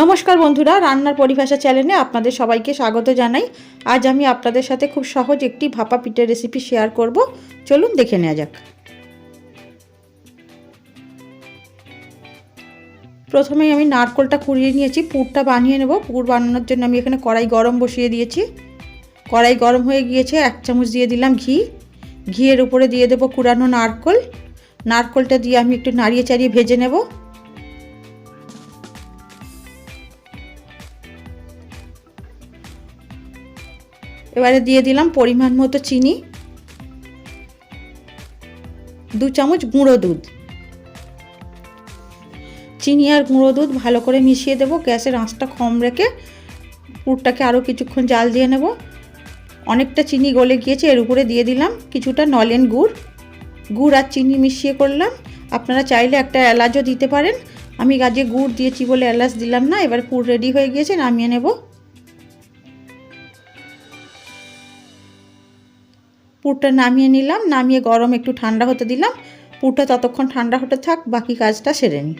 নমস্কার বন্ধুরা, রান্নার পরিভাষা চ্যানেলে আপনাদের সবাইকে স্বাগত জানাই। আজ আমি আপনাদের সাথে খুব সহজ একটি ভাপা পিঠের রেসিপি শেয়ার করব। চলুন দেখে নেওয়া যাক। প্রথমেই আমি নারকোলটা কুড়িয়ে নিয়েছি, পুরটা বানিয়ে নেব। পুর বানানোর জন্য আমি এখানে কড়াই গরম বসিয়ে দিয়েছি। কড়াই গরম হয়ে গিয়েছে, এক চামচ দিয়ে দিলাম ঘি। ঘিয়ের উপরে দিয়ে দেবো কুড়ানো নারকোল। নারকোলটা দিয়ে আমি একটু নাড়িয়ে চাড়িয়ে ভেজে নেব। এবারে দিয়ে দিলাম পরিমাণ মতো চিনি, দু চামচ গুঁড়ো দুধ। চিনি আর গুঁড়ো দুধ ভালো করে মিশিয়ে দেবো, গ্যাসের আঁচটা কম রেখে পুরটাকে আরও কিছুক্ষণ জাল দিয়ে নেব। অনেকটা চিনি গলে গিয়েছে, এর উপরে দিয়ে দিলাম কিছুটা নলেন গুড়। গুড় আর চিনি মিশিয়ে করলাম। আপনারা চাইলে একটা এলাচও দিতে পারেন। আমি গাজে গুড় দিয়েছি বলে এলাচ দিলাম না, এবার পুর রেডি হয়ে গিয়েছে, নামিয়ে নেব। পুরটা নামিয়ে নিলাম, নামিয়ে গরম একটু ঠান্ডা হতে দিলাম। পুরটা ততক্ষণ ঠান্ডা হতে থাক, বাকি কাজটা সেরে নিই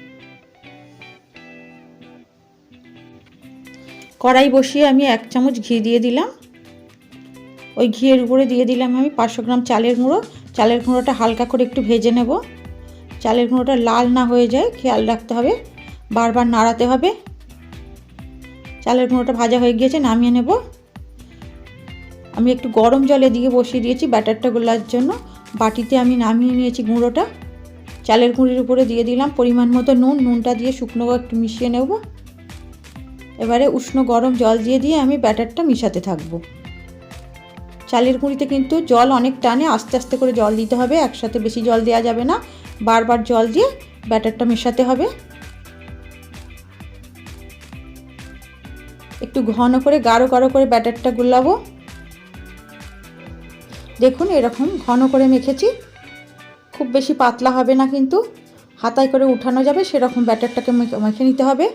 কড়াই বসিয়ে আমি এক চামচ ঘি দিয়ে দিলাম। ওই ঘিয়ের উপরে দিয়ে দিলাম আমি পাঁচশো গ্রাম চালের গুঁড়ো। চালের গুঁড়োটা হালকা করে একটু ভেজে নেব। চালের গুঁড়োটা লাল না হয়ে যায়, খেয়াল রাখতে হবে। বারবার নাড়াতে হবে। চালের গুঁড়োটা ভাজা হয়ে গিয়েছে, নামিয়ে নেব। আমি একটু গরম জলে দিয়ে বসিয়ে দিয়েছি ব্যাটারটা গোলার জন্য। বাটিতে আমি নামিয়ে নিয়েছি গুঁড়োটা। চালের গুঁড়ির উপরে দিয়ে দিলাম পরিমাণ মতো নুন। নুনটা দিয়ে শুকনো একটু মিশিয়ে নেব। এবারে উষ্ণ গরম জল দিয়ে দিয়ে আমি ব্যাটারটা মিশাতে থাকব। চালের গুঁড়িতে কিন্তু জল অনেক টানে, আস্তে আস্তে করে জল দিতে হবে। একসাথে বেশি জল দেওয়া যাবে না। বারবার জল দিয়ে ব্যাটারটা মেশাতে হবে। একটু ঘন করে, গাঢ় গাঢ় করে ব্যাটারটা গুলাবো। দেখুন, এরকম ঘন করে মেখেছি। খুব বেশি পাতলা হবে না কিন্তু। হাতায় করে উঠানো যাবে, সেরকম ব্যাটারটাকে মেখে নিতে হবে।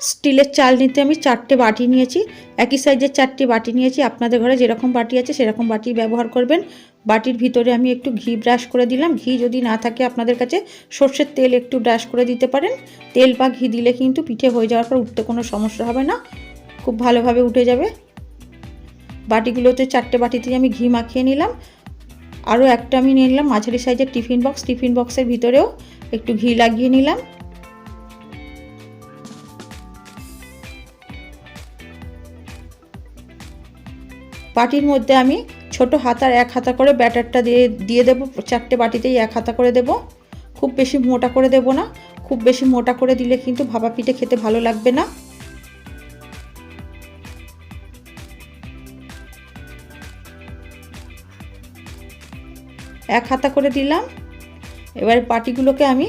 স্টিলের চাল নিতে আমি চারটে বাটি নিয়েছি। একই সাইজের চারটে বাটি নিয়েছি। আপনাদের ঘরে যেরকম বাটি আছে, সেরকম বাটি ব্যবহার করবেন। বাটির ভিতরে আমি একটু ঘি ব্রাশ করে দিলাম। ঘি যদি না থাকে আপনাদের কাছে, সর্ষের তেল একটু ব্রাশ করে দিতে পারেন। তেল বা ঘি দিলে কিন্তু পিঠে হয়ে যাওয়ার পর উঠতে কোনো সমস্যা হবে না। খুব ভালোভাবে উঠে যাবে। বাটিগুলোতে চারটে বাটিতে আমি ঘি মাখিয়ে নিলাম। আরও একটা আমি নিয়ে নিলাম, মাঝারি সাইজের টিফিন বক্স। টিফিন বক্সের ভিতরেও একটু ঘি লাগিয়ে নিলাম। বাটির মধ্যে আমি ছোট হাতার এক হাতা করে ব্যাটারটা দিয়ে দিয়ে দেবো। চারটে বাটিতেই এক হাতা করে দেব। খুব বেশি মোটা করে দেব না। খুব বেশি মোটা করে দিলে কিন্তু ভাপা পিঠে খেতে ভালো লাগবে না। এক হাতা করে দিলাম। এবার পাটিগুলোকে আমি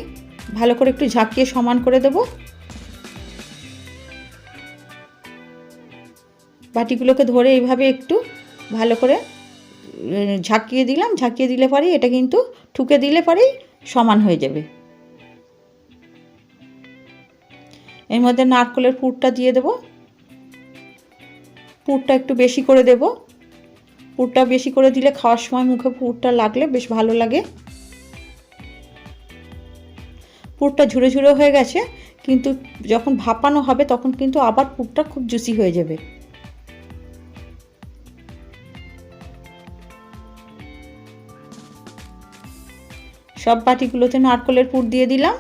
ভালো করে একটু ঝাঁকিয়ে সমান করে দেব। বাটিগুলোকে ধরে এইভাবে একটু ভালো করে ঝাঁকিয়ে দিলাম। ঝাঁকিয়ে দিলে পরেই এটা কিন্তু ঠুকে দিলে পরেই সমান হয়ে যাবে। এর মধ্যে নারকলের পুরটা দিয়ে দেব। পুরটা একটু বেশি করে দেবো। পুরটা বেশি করে দিলে খাওয়ার সময় মুখে পুরটা লাগলে বেশ ভালো লাগে। পুরটা ঝুড়ে ঝুড়ে হয়ে গেছে, কিন্তু যখন ভাপানো হবে তখন কিন্তু আবার পুরটা খুব জুসি হয়ে যাবে। সব বাটিগুলোতে নারকলের পুর দিয়ে দিলাম।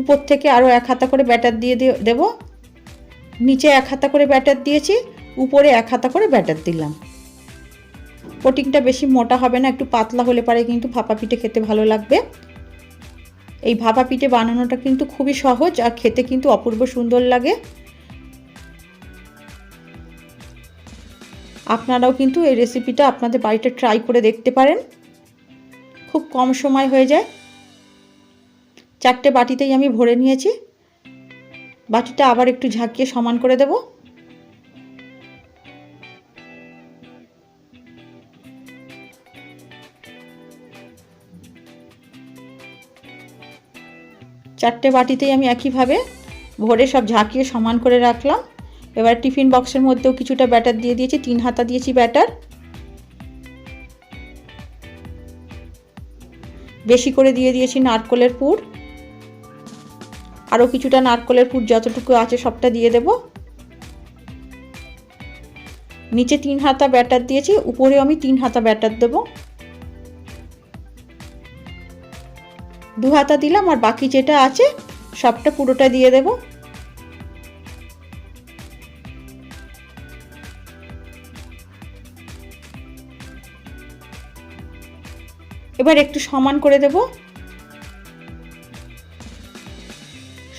উপর থেকে আরও এক হাতা করে ব্যাটার দিয়ে দেবো। নিচে এক হাতা করে ব্যাটার দিয়েছি, উপরে এক হাতা করে ব্যাটার দিলাম। কোটিংটা বেশি মোটা হবে না, একটু পাতলা হলে পারে কিন্তু ভাপা পিঠে খেতে ভালো লাগবে। এই ভাপা পিঠে বানানোটা কিন্তু খুবই সহজ আর খেতে কিন্তু অপূর্ব সুন্দর লাগে। আপনারাও কিন্তু এই রেসিপিটা আপনাদের বাড়িতে ট্রাই করে দেখতে পারেন। খুব কম সময় হয়ে যায়। চারটে বাটিতেই আমি ভরে নিয়েছি। বাটিটা আবার একটু ঝাঁকিয়ে সমান করে দেব। চারটে বাটিতেই আমি একইভাবে ভরে সব ঝাঁকিয়ে সমান করে রাখলাম। এবার টিফিন বক্সের মধ্যেও কিছুটা ব্যাটার দিয়ে দিয়েছি, তিন হাতা দিয়েছি ব্যাটার। বেশি করে দিয়ে দিয়েছি নারকলের পুর। আরও কিছুটা নারকলের পুর যতটুকু আছে সবটা দিয়ে দেব। নিচে তিন হাতা ব্যাটার দিয়েছি উপরেও আমি তিন হাতা ব্যাটার দেব। দু হাতা দিলাম আর বাকি যেটা আছে সবটা পুরোটা দিয়ে দেব। এবার একটু সমান করে দেব।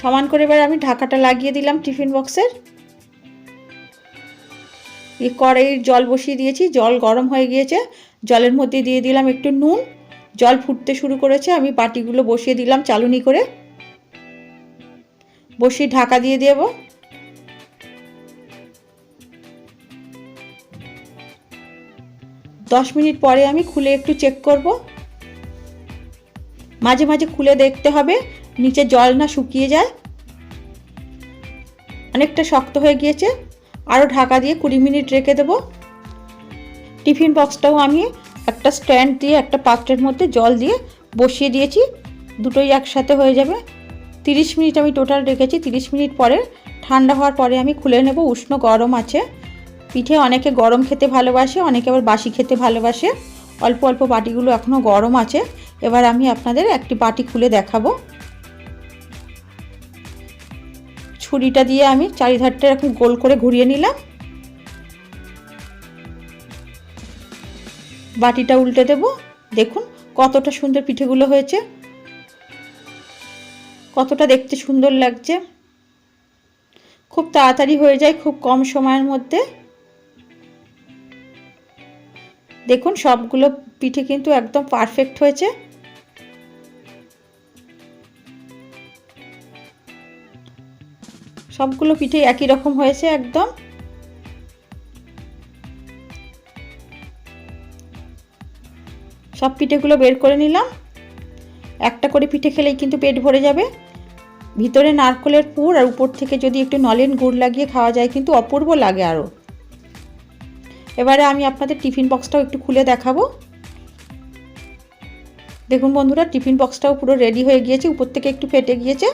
সমান করে এবার আমি ঢাকাটা লাগিয়ে দিলাম টিফিন বক্সের। এই কড়াইয়ের জল বসিয়ে দিয়েছি, জল গরম হয়ে গিয়েছে। জলের মধ্যে দিয়ে দিলাম একটু নুন। জল ফুটতে শুরু করেছে, আমি বাটিগুলো বসিয়ে দিলাম চালুনি করে। বসিয়ে ঢাকা দিয়ে দেব। দশ মিনিট পরে আমি খুলে একটু চেক করব। মাঝে মাঝে খুলে দেখতে হবে, নিচে জল না শুকিয়ে যায়। অনেকটা শক্ত হয়ে গিয়েছে। আরও ঢাকা দিয়ে কুড়ি মিনিট রেখে দেবো। টিফিন বক্সটাও আমি একটা স্ট্যান্ড দিয়ে, একটা পাত্রের মধ্যে জল দিয়ে বসিয়ে দিয়েছি। দুটোই একসাথে হয়ে যাবে। তিরিশ মিনিট আমি টোটাল রেখেছি। তিরিশ মিনিট পরে, ঠান্ডা হওয়ার পরে আমি খুলে নেব। উষ্ণ গরম আছে। পিঠে অনেকে গরম খেতে ভালোবাসে, অনেকে আবার বাসি খেতে ভালোবাসে। অল্প অল্প বাটিগুলো এখনও গরম আছে। এবার আমি আপনাদের একটি বাটি খুলে দেখাবো। ছুরিটা দিয়ে আমি চারিধারটা এরকম গোল করে ঘুরিয়ে নিলাম। বাটিটা উল্টে দেব। দেখুন কতটা সুন্দর পিঠেগুলো হয়েছে। কতটা দেখতে সুন্দর লাগছে। খুব তাড়াতাড়ি হয়ে যায় খুব কম সময়ের মধ্যে। দেখুন সবগুলো পিঠে কিন্তু একদম পারফেক্ট হয়েছে। সবগুলো পিঠে একই রকম হয়েছে একদম। সব পিঠেগুলো বের করে নিলাম। একটা করে পিঠে খেলেই কিন্তু পেট ভরে যাবে। ভিতরে নারকলের পুর আর উপর থেকে যদি একটু নলেন গুড় লাগিয়ে খাওয়া যায় কিন্তু অপূর্ব লাগে আরও এবারে আমি আপনাদের টিফিন বক্সটাও একটু খুলে দেখাবো। দেখুন বন্ধুরা, টিফিন বক্সটাও পুরো রেডি হয়ে গিয়েছে, উপর থেকে একটু ফেটে গিয়েছে।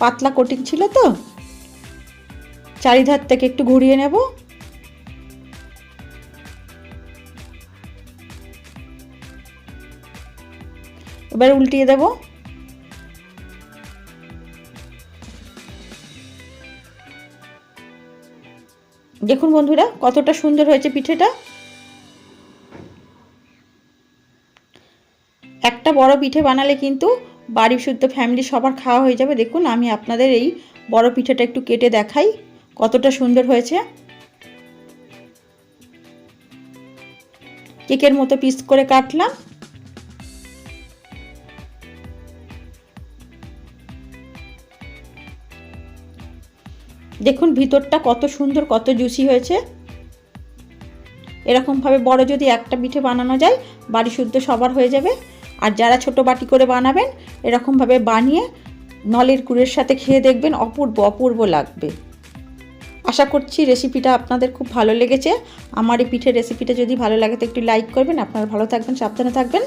পাতলা কোটিং ছিল তো। চারিধার থেকে একটু ঘুরিয়ে নেব। এবার উল্টিয়ে দেব। দেখুন বন্ধুরা, কতটা সুন্দর হয়েছে পিঠেটা। একটা বড় পিঠে বানালে কিন্তু বাড়ি শুদ্ধ ফ্যামিলি সবার খাওয়া হয়ে যাবে। দেখুন, আমি আপনাদের এই বড় পিঠেটা একটু কেটে দেখাই। কতটা সুন্দর হয়েছে? কেকের মতো পিস করে কাটলাম। দেখুন ভিতরটা কত সুন্দর, কত জুসি হয়েছে। এরকমভাবে বড় যদি একটা পিঠে বানানো যায়, বাড়ি শুদ্ধ সবার হয়ে যাবে। আর যারা ছোট বাটি করে বানাবেন, এরকমভাবে বানিয়ে নলের কুড়ের সাথে খেয়ে দেখবেন অপূর্ব অপূর্ব লাগবে। আশা করছি রেসিপিটা আপনাদের খুব ভালো লেগেছে। আমার এই পিঠের রেসিপিটা যদি ভালো লাগে তো একটু লাইক করবেন। আপনারা ভালো থাকবেন, সাবধানে থাকবেন।